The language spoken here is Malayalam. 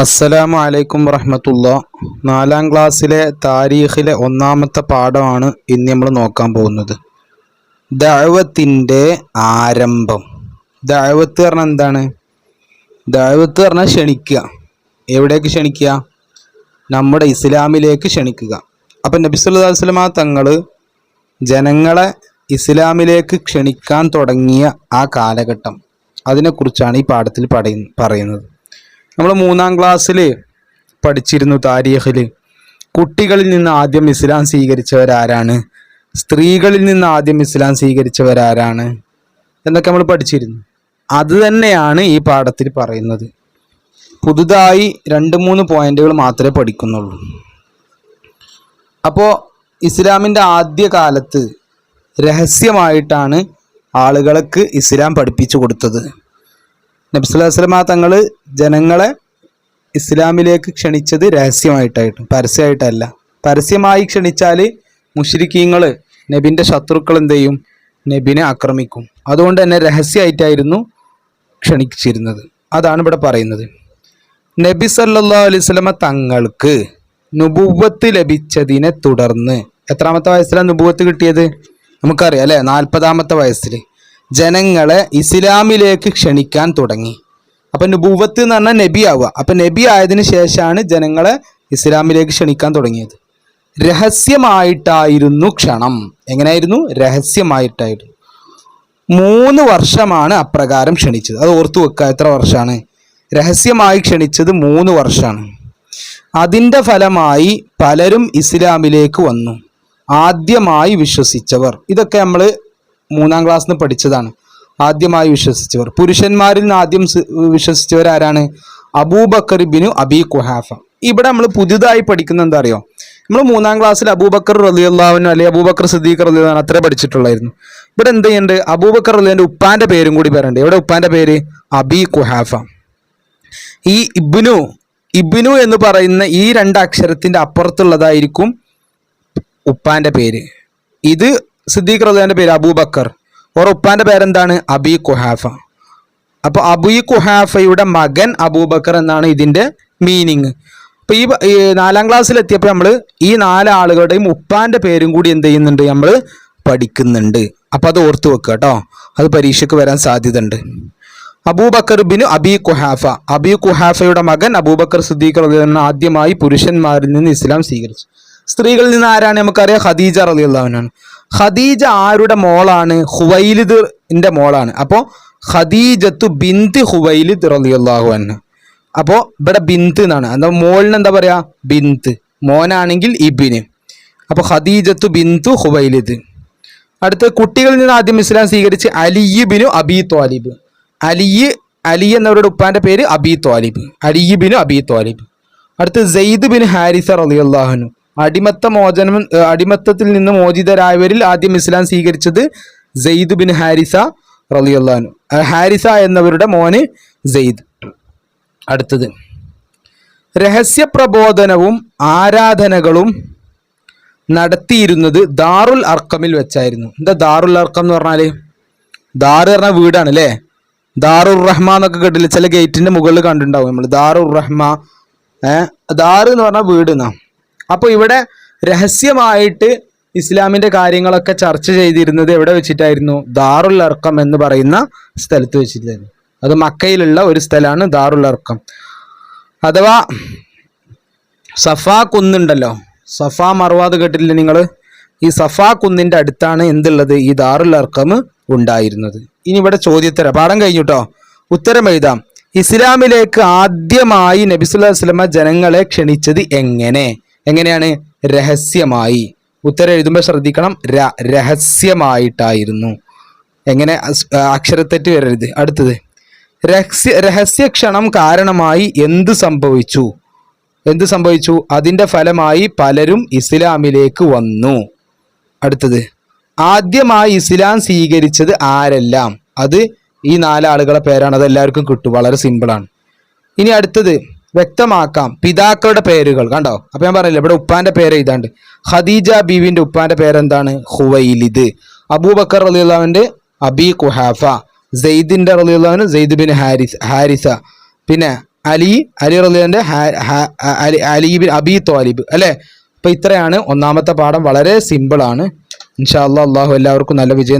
അസ്സലാമു അലൈക്കും വറഹമത്തുള്ള. നാലാം ക്ലാസ്സിലെ താരീഖിലെ ഒന്നാമത്തെ പാഠമാണ് ഇന്ന് നമ്മൾ നോക്കാൻ പോകുന്നത്. ദഴവത്തിന്റെ ആരംഭം. ദഴവത്ത് പറഞ്ഞാൽ എന്താണ്? ദഴവത്ത് പറഞ്ഞാൽ ക്ഷണിക്കുക. എവിടേക്ക് ക്ഷണിക്കുക? നമ്മുടെ ഇസ്ലാമിലേക്ക് ക്ഷണിക്കുക. അപ്പം നബി സല്ലല്ലാഹു അലൈഹി വസല്ലമ തങ്ങൾ ജനങ്ങളെ ഇസ്ലാമിലേക്ക് ക്ഷണിക്കാൻ തുടങ്ങിയ ആ കാലഘട്ടം. അതിനെക്കുറിച്ചാണ് ഈ പാഠത്തിൽ പറയുന്നത്. നമ്മൾ മൂന്നാം ക്ലാസ്സിൽ പഠിച്ചിരുന്നു താരീഖിൽ കുട്ടികളിൽ നിന്ന് ആദ്യം ഇസ്ലാം സ്വീകരിച്ചവരാരാണ്? സ്ത്രീകളിൽ നിന്ന് ആദ്യം ഇസ്ലാം സ്വീകരിച്ചവരാരാണ്? എന്നൊക്കെ നമ്മൾ പഠിച്ചിരുന്നു. അത് തന്നെയാണ് ഈ പാഠത്തിൽ പറയുന്നത്. പുതുതായി രണ്ട് മൂന്ന് പോയിന്റുകൾ മാത്രമേ പഠിക്കുന്നുള്ളൂ. അപ്പോൾ ഇസ്ലാമിന്റെ ആദ്യ കാലത്ത് രഹസ്യമായിട്ടാണ് ആളുകൾക്ക് ഇസ്ലാം പഠിപ്പിച്ചു കൊടുത്തത്. നബ്സുല്ലാസ്ലമ തങ്ങൾ ജനങ്ങളെ ഇസ്ലാമിലേക്ക് ക്ഷണിച്ചത് രഹസ്യമായിട്ടായിട്ടും പരസ്യമായിട്ടല്ല. പരസ്യമായി ക്ഷണിച്ചാൽ മുഷരിക്കീങ്ങൾ നബിന്റെ ശത്രുക്കൾ എന്ത് ചെയ്യും? നബിനെ ആക്രമിക്കും. അതുകൊണ്ട് തന്നെ രഹസ്യമായിട്ടായിരുന്നു ക്ഷണിച്ചിരുന്നത്. അതാണ് ഇവിടെ പറയുന്നത്. നബി സല്ലാ അലൈഹി തങ്ങൾക്ക് നുപൂവത്ത് ലഭിച്ചതിനെ തുടർന്ന് എത്രാമത്തെ വയസ്സിലാണ് നുപൂവത്ത് കിട്ടിയത്? നമുക്കറിയാം അല്ലേ? നാൽപ്പതാമത്തെ വയസ്സിൽ ജനങ്ങളെ ഇസ്ലാമിലേക്ക് ക്ഷണിക്കാൻ തുടങ്ങി. അപ്പൊ നുബൂവത്ത് എന്ന് പറഞ്ഞാൽ നബി ആവുക. അപ്പൊ നബി ആയതിനു ശേഷമാണ് ജനങ്ങളെ ഇസ്ലാമിലേക്ക് ക്ഷണിക്കാൻ തുടങ്ങിയത്. രഹസ്യമായിട്ടായിരുന്നു ക്ഷണം. എങ്ങനെയായിരുന്നു? രഹസ്യമായിട്ടായിരുന്നു. മൂന്ന് വർഷമാണ് അപ്രകാരം ക്ഷണിച്ചത്. അത് ഓർത്തു വെക്കുക എത്ര വർഷമാണ്? രഹസ്യമായി ക്ഷണിച്ചത് മൂന്ന് വർഷമാണ്. അതിന്റെ ഫലമായി പലരും ഇസ്ലാമിലേക്ക് വന്നു. ആദ്യമായി വിശ്വസിച്ചവർ. ഇതൊക്കെ നമ്മൾ മൂന്നാം ക്ലാസ് നിന്ന് പഠിച്ചതാണ്. ആദ്യമായി വിശ്വസിച്ചവർ. പുരുഷന്മാരിൽ നിന്ന് ആദ്യം വിശ്വസിച്ചവർ ആരാണ്? അബൂബക്കർ ബിനു അബി കുഹാഫ ഇവിടെ നമ്മൾ പുതുതായി പഠിക്കുന്ന എന്താ അറിയോ? നമ്മൾ മൂന്നാം ക്ലാസ്സിൽ അബൂബക്കർ റലിയുള്ളവനോ അല്ലെങ്കിൽ അബൂബക്കർ സിദ്ദീഖ് റലിയുള്ളവൻ അത്രേ പഠിച്ചിട്ടുള്ളായിരുന്നു. ഇവിടെ എന്ത് ചെയ്യുന്നുണ്ട്? അബൂബക്കർ റലിയുടെ ഉപ്പാന്റെ പേരും കൂടി പറയുന്നുണ്ട് ഇവിടെ ഉപ്പാന്റെ പേര്? അബി കുഹാഫ ഈ ഇബ്നു ഇബ്നു എന്ന് പറയുന്ന ഈ രണ്ട് അക്ഷരത്തിന്റെ അപ്പുറത്തുള്ളതായിരിക്കും ഉപ്പാന്റെ പേര്. ഇത് സിദ്ദീഖ് റളിയന്റെ പേര് അബൂബക്കർ. ഓറെ ഉപ്പാന്റെ പേരെന്താണ്? അബി കുഹാഫ അപ്പോൾ അബി കുഹാഫയുടെ മകൻ അബൂബക്കർ എന്നാണ് ഇതിന്റെ മീനിങ് അപ്പോൾ ഈ നാലാം ക്ലാസ്സിൽ എത്തിയപ്പോൾ നമ്മൾ ഈ നാല് ആളുകളുടെയും ഉപ്പാന്റെ പേരും കൂടി എന്ത് ചെയ്യുന്നുണ്ട്? നമ്മൾ പഠിക്കുന്നുണ്ട്. അപ്പോൾ അത് ഓർത്ത് വെക്കുക കേട്ടോ അത് പരീക്ഷയ്ക്ക് വരാൻ സാധ്യതയുണ്ട്. Abu Bakr bin Abi Quhafa Abi കുഹാഫയുടെ മകൻ അബൂബക്കർ സിദ്ദീഖ് റളിയല്ലാഹു ആദ്യമായി പുരുഷന്മാരിൽ നിന്ന് ഇസ്ലാം സ്വീകരിച്ചു. സ്ത്രീകളിൽ നിന്ന് ആരാണ് നമുക്കറിയാം? ഖദീജ റളിയല്ലാഹുനാണ് ഖദീജ ആരുടെ മോളാണ്? ഹുവൈലിദിന്റെ മോളാണ്. അപ്പോൾ ഖദീജത്തു ബിന്ത് ഹുവൈലിദ് റളിയല്ലാഹു എന്ന് അപ്പോൾ ഇവിടെ ബിന്ത് എന്നാണ്. എന്താ മോളിന് എന്താ പറയാ? ബിന്ത്. മോനാണെങ്കിൽ ഇബിന്. അപ്പോൾ ഖദീജത്തു ബിന്തു ഹുവൈലിദ്. അടുത്ത കുട്ടികളിൽ നിന്ന് ആദ്യം ഇസ്ലാം സ്വീകരിച്ച് അലിയുബിനു അബി ത്വാലിബ്. അലിയ് അലി എന്നവരുടെ ഉപ്പാന്റെ പേര് അബി ത്വാലിബ്. അലിയുബിനു അബി ത്വാലിബ്. അടുത്ത് സെയ്ദ് ബിൻ ഹാരിസ റളിയല്ലാഹുനു അടിമത്ത മോചനം അടിമത്തത്തിൽ നിന്ന് മോചിതരായവരിൽ ആദ്യം ഇസ്ലാം സ്വീകരിച്ചത് സെയ്ദ് ബിൻ ഹാരിസ അഹ് ഹാരിസ എന്നവരുടെ മോന് സെയ്ദ്. അടുത്തത്. രഹസ്യ പ്രബോധനവും ആരാധനകളും നടത്തിയിരുന്നത് ദാറുൽ അർക്കമിൽ വെച്ചായിരുന്നു. എന്താ ദാറുൽ അർക്കം എന്ന് പറഞ്ഞാൽ? ദാറ് പറഞ്ഞ വീടാണ് അല്ലേ? ദാറുർ റഹ്മ എന്നൊക്കെ കേട്ടില്ല? ചില ഗേറ്റിന്റെ മുകളിൽ കണ്ടിട്ടുണ്ടാവും നമ്മൾ ദാറുർ റഹ്മ. ദാറ് എന്ന് പറഞ്ഞ വീട് എന്നാ. അപ്പൊ ഇവിടെ രഹസ്യമായിട്ട് ഇസ്ലാമിന്റെ കാര്യങ്ങളൊക്കെ ചർച്ച ചെയ്തിരുന്നത് എവിടെ വെച്ചിട്ടായിരുന്നു? ദാറുൽ അർക്കം എന്ന് പറയുന്ന സ്ഥലത്ത് വെച്ചിട്ടായിരുന്നു. അത് മക്കയിലുള്ള ഒരു സ്ഥലമാണ് ദാറുൽ അർക്കം. അഥവാ സഫാ കുന്നുണ്ടല്ലോ. സഫാ മറുവാത് കേട്ടില്ലേ നിങ്ങൾ ഈ സഫാ കുന്നിന്റെ അടുത്താണ് എന്തുള്ളത്? ഈ ദാറുൽ അർക്കം ഉണ്ടായിരുന്നത്. ഇനി ഇവിടെ ചോദ്യത്തര. പാഠം കഴിഞ്ഞുട്ടോ? ഉത്തരം എഴുതാം. ഇസ്ലാമിലേക്ക് ആദ്യമായി നബിസുല്ലാ വസ്ലമ ജനങ്ങളെ ക്ഷണിച്ചത് എങ്ങനെ? എങ്ങനെയാണ്? രഹസ്യമായി. ഉത്തരം എഴുതുമ്പോൾ ശ്രദ്ധിക്കണം. രഹസ്യമായിട്ടായിരുന്നു. എങ്ങനെ? അക്ഷരത്തെറ്റ് വരരുത്. അടുത്തത്. രഹസ്യ രഹസ്യക്ഷണം കാരണമായി എന്ത് സംഭവിച്ചു? എന്ത് സംഭവിച്ചു? അതിന്റെ ഫലമായി പലരും ഇസ്ലാമിലേക്ക് വന്നു. അടുത്തത്. ആദ്യമായി ഇസ്ലാം സ്വീകരിച്ചത് ആരെല്ലാം? അത് ഈ നാലാളുകളെ പേരാണ്. അത് എല്ലാവർക്കും കിട്ടും. വളരെ സിമ്പിളാണ്. ഇനി അടുത്തത്. വ്യക്തമാക്കാം. പിതാക്കളുടെ പേരുകൾ. കണ്ടോ? അപ്പൊ ഞാൻ പറഞ്ഞില്ല ഇവിടെ ഉപ്പാന്റെ പേര് ഇതാണ്ട് ഖദീജ ബീവിന്റെ ഉപ്പാന്റെ പേരെന്താണ്? ഹുവൈലിദ്. അബൂബക്കർ അലിയുള്ളവന്റെ അബി കുഹാഫ സെയ്ദിന്റെ അലിയുള്ളവന് സെയ്ദ് ബിൻ ഹാരിസ് ഹാരിസ. പിന്നെ അലി അലി റലിന്റെ അലി ബിൻ അബി തോലിബ് അല്ലേ? അപ്പൊ ഇത്രയാണ് ഒന്നാമത്തെ പാഠം. വളരെ സിമ്പിൾ ആണ് ഇൻഷാ അള്ളാഹ് അള്ളാഹു എല്ലാവർക്കും നല്ല വിജയം